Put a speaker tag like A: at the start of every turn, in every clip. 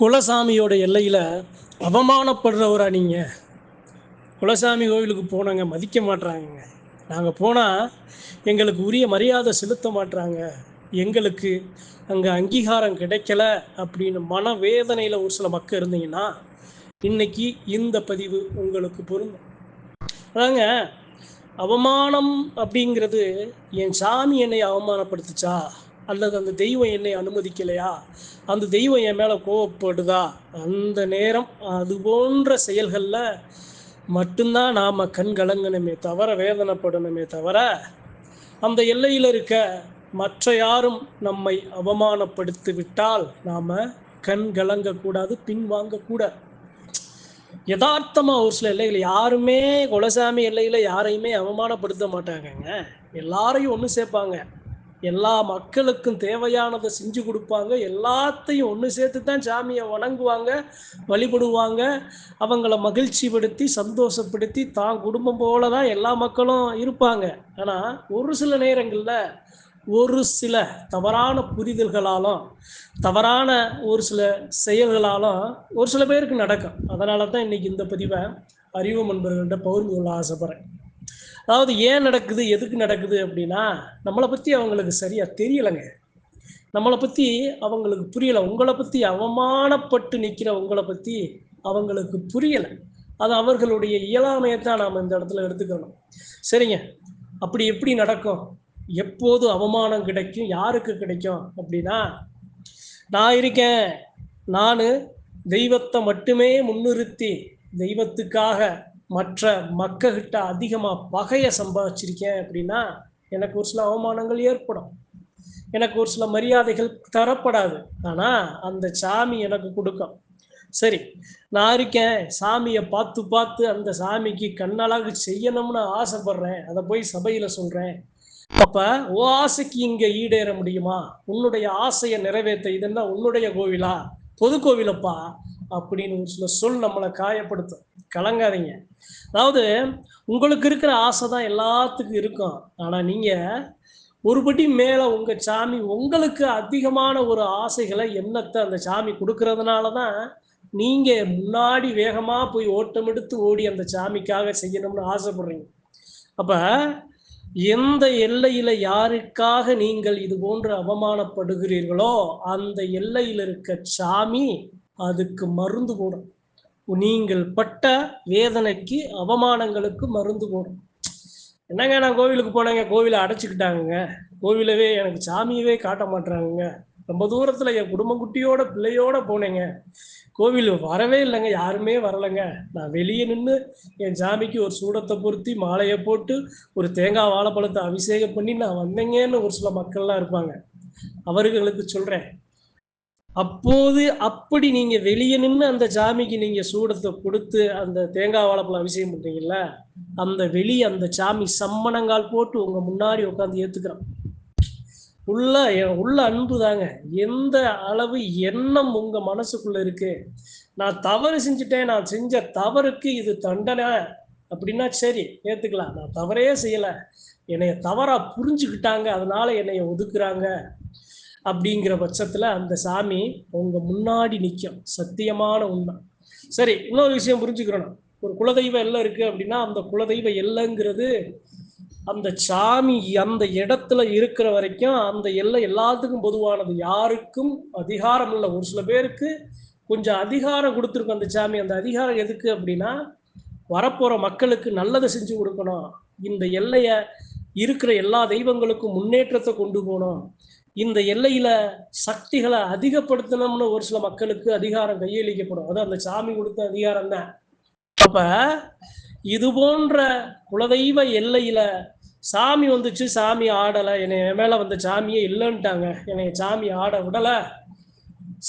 A: குலசாமியோட எல்லையில் அவமானப்படுறவரா நீங்கள் குலசாமி கோவிலுக்கு போனாங்க மதிக்க மாட்றாங்க நாங்கள் போனால் எங்களுக்கு உரிய மரியாதை செலுத்த மாட்றாங்க. எங்களுக்கு அங்கே அங்கீகாரம் கிடைக்கல அப்படின்னு மனவேதனையில் ஒரு சில மக்கள் இருந்தீங்கன்னா இன்னைக்கு இந்த பதிவு உங்களுக்கு பொருந்தும். அதாங்க அவமானம் அப்படிங்கிறது என் சாமி என்னை அவமானப்படுத்துச்சா? அல்லது அந்த தெய்வம் என்னை அனுமதிக்கலையா? அந்த தெய்வம் என் மேலே கோவப்படுதா? அந்த நேரம் அது போன்ற செயல்களில் மட்டும்தான் நாம் கண் கலங்கணுமே தவிர வேதனைப்படணுமே தவிர அந்த எல்லையில் இருக்க மற்ற யாரும் நம்மை அவமானப்படுத்தி விட்டால் நாம் கண் கலங்கக்கூடாது பின்வாங்கக்கூடாது யதார்த்தமாக ஒரு சில எல்லைகள் யாருமே குலசாமி எல்லையில் யாரையுமே அவமானப்படுத்த மாட்டாங்கங்க. எல்லாரையும் ஒன்று சேர்ப்பாங்க. எல்லா மக்களுக்கும் தேவையானதை செஞ்சு கொடுப்பாங்க. எல்லாத்தையும் ஒன்று சேர்த்து தான் சாமியை வணங்குவாங்க வழிபடுவாங்க. அவங்கள மகிழ்ச்சிப்படுத்தி சந்தோஷப்படுத்தி தான் குடும்பம் போல தான் எல்லா மக்களும் இருப்பாங்க. ஆனால் ஒரு சில நேரங்களில் ஒரு சில தவறான புரிதல்களாலும் தவறான ஒரு சில செயல்களாலும் ஒரு சில பேருக்கு நடக்கும். அதனால தான் இன்னைக்கு இந்த பதிவை அறிவு நண்பர்கள்ட்ட பகிர்ந்து கொள்ள ஆசைப்படுறேன். அதாவது ஏன் நடக்குது எதுக்கு நடக்குது அப்படின்னா நம்மளை பற்றி அவங்களுக்கு சரியாக தெரியலைங்க. நம்மளை பற்றி அவங்களுக்கு புரியலை. உங்களை பற்றி அவமானப்பட்டு நிற்கிற உங்களை பற்றி அவங்களுக்கு புரியலை. அது அவர்களுடைய இயலாமையை தான் நாம் இந்த இடத்துல எடுத்துக்கணும். சரிங்க. அப்படி எப்படி நடக்கும்? எப்போது அவமானம் கிடைக்கும்? யாருக்கு கிடைக்கும் அப்படின்னா நான் இருக்கேன். நான் தெய்வத்தை மட்டுமே முன்னிறுத்தி தெய்வத்துக்காக மற்ற மக்கள்கிட்ட அதிகமாக பகையை சம்பாதிச்சிருக்கேன் அப்படின்னா எனக்கு ஒரு சில அவமானங்கள் ஏற்படும். எனக்கு ஒரு சில மரியாதைகள் தரப்படாது. ஆனால் அந்த சாமி எனக்கு கொடுக்கும். சரி நான் இருக்கேன். சாமியை பார்த்து பார்த்து அந்த சாமிக்கு கண்ணழகு செய்யணும்னு ஆசைப்படுறேன். அதை போய் சபையில் சொல்கிறேன் அப்போ ஓ ஆசைக்கு இங்கே ஈடேற முடியுமா? உன்னுடைய ஆசையை நிறைவேற்ற. இதுன்னா உன்னுடைய கோவிலா? பொது கோவிலப்பா? அப்படின்னு ஒரு சில சொல் நம்மளை காயப்படுத்தும். கலங்காதீங்க. அதாவது உங்களுக்கு இருக்கிற ஆசை தான் எல்லாத்துக்கும் இருக்கும். ஆனால் நீங்கள் ஒருபடி மேலே உங்கள் சாமி உங்களுக்கு அதிகமான ஒரு ஆசைகளை எண்ணத்தை அந்த சாமி கொடுக்கறதுனால தான் நீங்கள் முன்னாடி வேகமாக போய் ஓட்டம் எடுத்து ஓடி அந்த சாமிக்காக செய்யணும்னு ஆசைப்படுறீங்க. அப்போ எந்த எல்லையில யாருக்காக நீங்கள் இது போன்று அவமானப்படுகிறீர்களோ அந்த எல்லையில் இருக்க சாமி அதுக்கு மருந்து போடும். நீங்கள் பட்ட வேதனைக்கு அவமானங்களுக்கு மருந்து போடும். என்னங்க நான் கோவிலுக்கு போனேங்க கோவிலை அடைச்சிக்கிட்டாங்கங்க. கோவிலவே எனக்கு சாமியவே காட்ட மாட்டாங்கங்க ரொம்ப தூரத்தில் என் குடும்ப குட்டியோட பிள்ளையோட போனேங்க. கோவில் வரவே இல்லைங்க யாருமே வரலைங்க. நான் வெளியே நின்று என் சாமிக்கு ஒரு சூடத்தை பொருத்தி மாலையை போட்டு ஒரு தேங்காய் வாழைப்பழத்தை அபிஷேகம் பண்ணி நான் வந்தேங்கன்னு ஒரு சில மக்கள்லாம் இருப்பாங்க. அவர்களுக்கு சொல்கிறேன் அப்போது அப்படி நீங்க வெளியே நின்று அந்த சாமிக்கு நீங்க சூடத்தை கொடுத்து அந்த தேங்காய் வாழைப்பழம் அபிஷேகம் பண்றீங்கல்ல அந்த வெளியே அந்த சாமி சம்மணங்கால் போட்டு உங்க முன்னாடி உட்காந்து ஏத்துக்கிறோம் உள்ள உள்ள அன்பு தாங்க. எந்த அளவு எண்ணம் உங்க மனசுக்குள்ள இருக்கு? நான் தவறு செஞ்சுட்டேன் நான் செஞ்ச தவறுக்கு இது தண்டனை. அப்படின்னா சரி ஏத்துக்கலாம். நான் தவறே செய்யல. என்னைய தவறா புரிஞ்சுக்கிட்டாங்க அதனால என்னைய ஒதுக்குறாங்க. அப்படிங்கிற பட்சத்துல அந்த சாமி உங்க முன்னாடி நிற்கும் சத்தியமான உண்மை. சரி இன்னொரு விஷயம் புரிஞ்சுக்கிறோம் ஒரு குலதெய்வம் எல்லாம் இருக்கு அப்படின்னா அந்த குலதெய்வ எல்லைங்கிறது அந்த சாமி அந்த இடத்துல இருக்கிற வரைக்கும் அந்த எல்லை எல்லாத்துக்கும் பொதுவானது. யாருக்கும் அதிகாரம் இல்லை. ஒரு சில பேருக்கு கொஞ்சம் அதிகாரம் கொடுத்துருக்கும் அந்த சாமி. அந்த அதிகாரம் எதுக்கு அப்படின்னா வரப்போற மக்களுக்கு நல்லதை செஞ்சு கொடுக்கணும். இந்த எல்லைய இருக்கிற எல்லா தெய்வங்களுக்கும் முன்னேற்றத்தை கொண்டு போகணும். இந்த எல்லையில சக்திகளை அதிகப்படுத்தணும்னு ஒரு சில மக்களுக்கு அதிகாரம் கையளிக்கப்படும். அது அந்த சாமி கொடுத்த அதிகாரம் தான். அப்ப இது போன்ற குலதெய்வ எல்லையில சாமி வந்துச்சு சாமி ஆடலை. என்னை என் மேல வந்த சாமியே இல்லைன்ட்டாங்க. என்னைய சாமி ஆட விடல.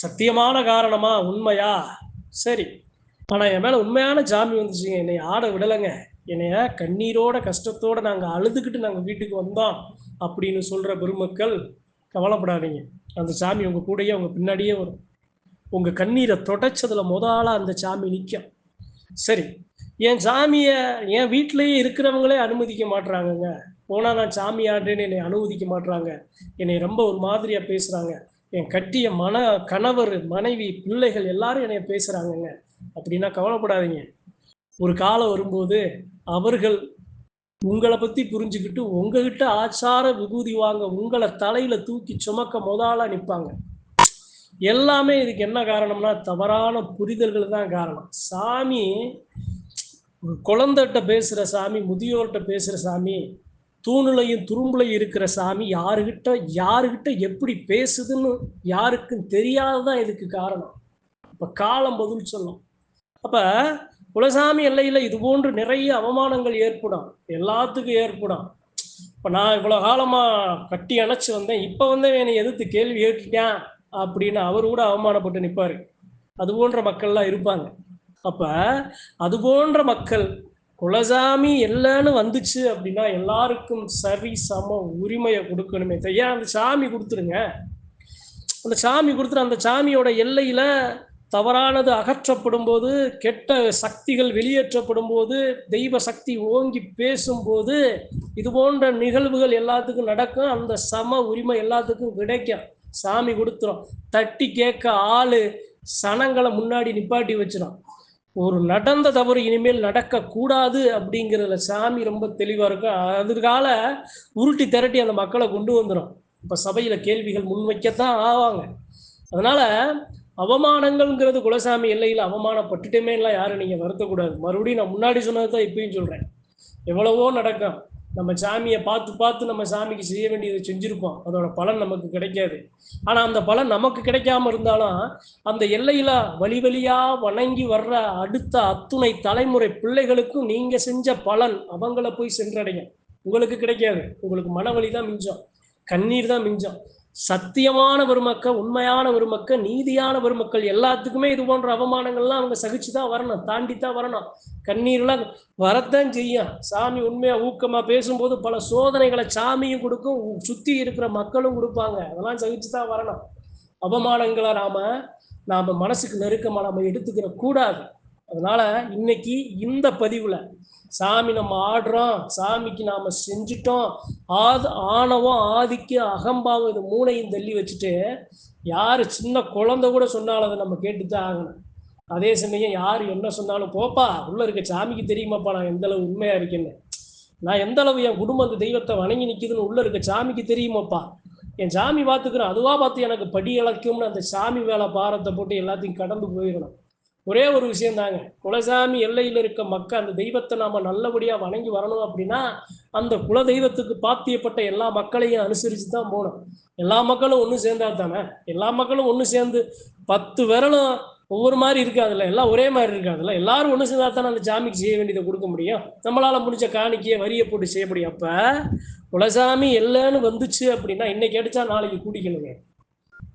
A: சத்தியமான காரணமா? உண்மையா? சரி. ஆனா என் மேல உண்மையான சாமி வந்துச்சுங்க. என்னை ஆட விடலைங்க. என்னைய கண்ணீரோட கஷ்டத்தோட நாங்க அழுதுகிட்டு நாங்க வீட்டுக்கு வந்தோம் அப்படின்னு சொல்ற பெருமக்கள் கவலைப்படாதீங்க. அந்த சாமி உங்கள் கூடயே உங்கள் பின்னாடியே வரும். உங்கள் கண்ணீரை தொடச்சதில் முதலாக அந்த சாமி நிற்கும் சரி என் சாமியை என் வீட்டிலேயே இருக்கிறவங்களே அனுமதிக்க மாட்றாங்கங்க. போனால் நான் சாமி ஆடுறேன்னு என்னை அனுமதிக்க மாட்றாங்க. என்னை ரொம்ப ஒரு மாதிரியாக பேசுகிறாங்க என் கட்டிய மன கணவர் மனைவி பிள்ளைகள் எல்லாரும் என்னை பேசுகிறாங்கங்க அப்படின்னா கவலைப்படாதீங்க. ஒரு காலம் வரும்போது அவர்கள் உங்களை பத்தி புரிஞ்சுக்கிட்டு உங்ககிட்ட ஆச்சார விபூதி வாங்க உங்களை தலையில தூக்கி சுமக்க முதலா நிப்பாங்க. எல்லாமே இதுக்கு என்ன காரணம்னா தவறான புரிதல்கள் தான் காரணம். சாமி குழந்தைகிட்ட பேசுற சாமி முதியோர்கிட்ட பேசுற சாமி தூணுலையும் துரும்புலையும் இருக்கிற சாமி யாருகிட்ட யாருகிட்ட எப்படி பேசுதுன்னு யாருக்கும் தெரியாததான் இதுக்கு காரணம். இப்ப காலம் பதில் சொல்லும். அப்ப குலசாமி எல்லையில் இது போன்று நிறைய அவமானங்கள் ஏற்படும். எல்லாத்துக்கும் ஏற்படும். இப்போ நான் இவ்வளோ காலமாக கட்டி அணைச்சி வந்தேன். இப்போ வந்து என்னை எதிர்த்து கேள்வி கேட்டுட்டேன் அப்படின்னு அவர் கூட அவமானப்பட்டு நிற்பார் அது போன்ற மக்கள்லாம் இருப்பாங்க. அப்போ அது போன்ற மக்கள் குலசாமி இல்லைன்னு வந்துச்சு அப்படின்னா எல்லாருக்கும் சரி சம உரிமையை கொடுக்கணுமே. ஏன் அந்த சாமி கொடுத்துருங்க. அந்த சாமி கொடுத்துரு அந்த சாமியோட எல்லையில் தவறானது அகற்றப்படும் போது கெட்ட சக்திகள் வெளியேற்றப்படும் போது தெய்வ சக்தி ஓங்கி பேசும்போது இது போன்ற நிகழ்வுகள் எல்லாத்துக்கும் நடக்கும். அந்த சம உரிமை எல்லாத்துக்கும் கிடைக்கும். சாமி கொடுத்துரும். தட்டி கேட்க ஆளு சனங்களை முன்னாடி நிப்பாட்டி வச்சிடும் ஒரு நடந்த தவறு இனிமேல் நடக்கக்கூடாது அப்படிங்கிறதுல சாமி ரொம்ப தெளிவாக இருக்கும். அதற்கால உருட்டி திரட்டி அந்த மக்களை கொண்டு வந்துடும் இப்போ சபையில் கேள்விகள் முன்வைக்கத்தான் ஆவாங்க. அதனால் அவமானங்கள்ங்கிறது குலசாமி எல்லையில் அவமானப்பட்டுட்டுமே எல்லாம் யாரும் நீங்கள் வருத்தக்கூடாது. மறுபடியும் நான் முன்னாடி சொன்னது தான் இப்பயும் சொல்கிறேன் எவ்வளவோ நடக்கும். நம்ம சாமியை பார்த்து பார்த்து நம்ம சாமிக்கு செய்ய வேண்டியதை செஞ்சுருப்போம். அதோட பலன் நமக்கு கிடைக்காது. ஆனால் அந்த பலன் நமக்கு கிடைக்காம இருந்தாலும் அந்த எல்லையில் வழி வழியாக வணங்கி வர்ற அடுத்த அத்துணை தலைமுறை பிள்ளைகளுக்கும் நீங்கள் செஞ்ச பலன் அவங்கள போய் சென்றடையும். உங்களுக்கு கிடைக்காது. உங்களுக்கு மனவழி தான் மிஞ்சம். கண்ணீர் தான் மிஞ்சம். சத்தியமான பெருமக்கள் உண்மையான பெருமக்கள் நீதியான பெருமக்கள் எல்லாத்துக்குமே இது போன்ற அவமானங்கள்லாம் அவங்க சகிச்சு தான் வரணும் தாண்டி தான் வரணும். கண்ணீர்லாம் வரத்தான் செய்யும். சாமி உண்மையா ஊக்கமா பேசும்போது பல சோதனைகளை சாமியும் கொடுக்கும் சுத்தி இருக்கிற மக்களும் கொடுப்பாங்க. அதெல்லாம் சகிச்சு தான் வரணும். அவமானங்களை நாம நாம மனசுக்கு நெருக்கமா நம்ம எடுத்துக்கிற கூடாது. அதனால இன்னைக்கு இந்த பதிவுல சாமி நம்ம ஆடுறோம் சாமிக்கு நாம செஞ்சுட்டோம் ஆது ஆணவம் ஆதிக்கு அகம்பாவம் இது மூணையும் தள்ளி வச்சுட்டு யாரு சின்ன குழந்தை கூட சொன்னாலும் அதை நம்ம கேட்டுதான் ஆகணும். அதே சமயம் யார் என்ன சொன்னாலும் போப்பா உள்ள இருக்க சாமிக்கு தெரியுமாப்பா நான் எந்த அளவு உண்மையா இருக்கேன்னு? நான் எந்த அளவு என் குடும்பம் அந்த தெய்வத்தை வணங்கி நிற்கிதுன்னு உள்ள இருக்க சாமிக்கு தெரியுமாப்பா? என் சாமி பார்த்துக்கிறேன் அதுவா பார்த்து எனக்கு படி இழக்கும்னு அந்த சாமி வேலை பாரத்தை போட்டு எல்லாத்தையும் கடந்து போயிடணும். ஒரே ஒரு விஷயம் தாங்க குலசாமி எல்லையில் இருக்க மக்கள் அந்த தெய்வத்தை நாம நல்லபடியா வணங்கி வரணும் அப்படின்னா அந்த குல தெய்வத்துக்கு பாத்தியப்பட்ட எல்லா மக்களையும் அனுசரித்து தான் போகணும். எல்லா மக்களும் ஒன்று சேர்ந்தா தானே எல்லா மக்களும் ஒன்று சேர்ந்து பத்து விரலும் ஒவ்வொரு மாதிரி இருக்காதுல்ல எல்லாம் ஒரே மாதிரி இருக்காதுல்ல எல்லாரும் ஒன்று சேர்ந்தா தானே அந்த சாமிக்கு செய்ய வேண்டியதை கொடுக்க முடியும்? நம்மளால முடிஞ்ச காணிக்கையை வரியை போட்டு செய்ய முடியும் அப்ப குலசாமி எல்லைன்னு வந்துச்சு அப்படின்னா இன்னைக்கு அடிச்சா நாளைக்கு கூட்டிக்கணுங்க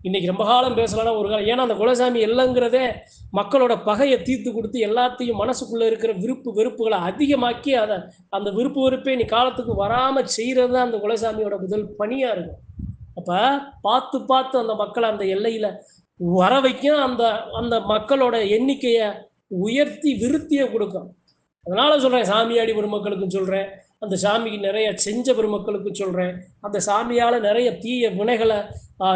A: இன்னைக்கு ரொம்ப காலம் பேசலாம் ஒரு காலம். ஏன்னா அந்த குலசாமி இல்லைங்கிறதே மக்களோட பகையை தீர்த்து கொடுத்து எல்லாத்தையும் மனசுக்குள்ள இருக்கிற விருப்பு வெறுப்புகளை அதிகமாக்கி அதை அந்த விருப்பு வெறுப்பே நீ காலத்துக்கு வராம செய்யறது தான் அந்த குலசாமியோட முதல் பணியா இருக்கும். அப்ப பார்த்து பார்த்து அந்த மக்களை அந்த எல்லையில வர வைக்கும் அந்த அந்த மக்களோட எண்ணிக்கையை உயர்த்தி விருத்தியை கொடுக்கும். அதனால சொல்றேன் சாமியாடி பெருமக்களுக்கும் சொல்றேன் அந்த சாமிக்கு நிறைய செஞ்ச பெருமக்களுக்கும் சொல்றேன் அந்த சாமியால நிறைய தீய வினைகளை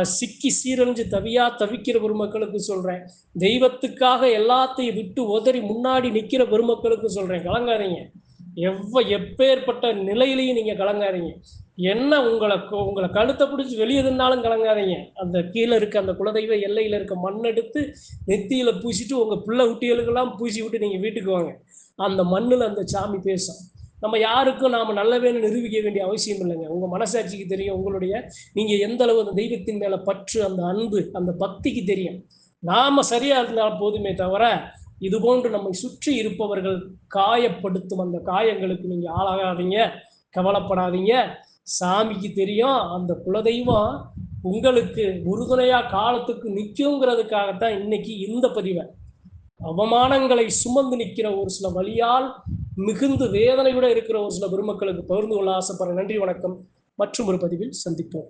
A: சிக்கி சீரழிஞ்சு தவியா தவிக்கிற பெருமக்களுக்கு சொல்கிறேன் தெய்வத்துக்காக எல்லாத்தையும் விட்டு உதறி முன்னாடி நிற்கிற பெருமக்களுக்கு சொல்கிறேன் கலங்காதீங்க. எவ்வ எப்பேற்பட்ட நிலையிலையும் நீங்கள் கலங்காதீங்க. என்ன உங்களை உங்களை கழுத்தை பிடிச்சி வெளியே கலங்காதீங்க. அந்த கீழே இருக்க அந்த குலதெய்வ எல்லையில் இருக்க மண் எடுத்து நெத்தியில் பூசிட்டு உங்கள் பிள்ளை குட்டிகளுக்கெல்லாம் பூசி விட்டு நீங்கள் வீட்டுக்கு வாங்க. அந்த மண்ணில் அந்த சாமி பேசும். நம்ம யாருக்கும் நாம் நல்லவேன்னு நிரூபிக்க வேண்டிய அவசியம் இல்லைங்க. உங்கள் மனசாட்சிக்கு தெரியும் உங்களுடைய நீங்கள் எந்த அளவு அந்த தெய்வத்தின் மேலே பற்று அந்த அன்பு அந்த பக்திக்கு தெரியும். நாம் சரியாக இருந்தால் போதுமே தவிர இது போன்று நம்மை சுற்றி இருப்பவர்கள் காயப்படுத்தும் அந்த காயங்களுக்கு நீங்கள் ஆளாகாதீங்க கவலைப்படாதீங்க. சாமிக்கு தெரியும் அந்த குலதெய்வம் உங்களுக்கு உறுதுணையாக காலத்துக்கு நிற்குங்கிறதுக்காகத்தான் இன்னைக்கு இந்த பதிவை. அவமானங்களை சுமந்து நிற்கிற ஒரு சில வழியால் மிகுந்து வேதனையுடன் இருக்கிற ஒரு சில பெருமக்களுக்கு பகிர்ந்து கொள்ள ஆசைப்படுற நன்றி வணக்கம். மற்றும் ஒரு பதிவில் சந்திப்போம்.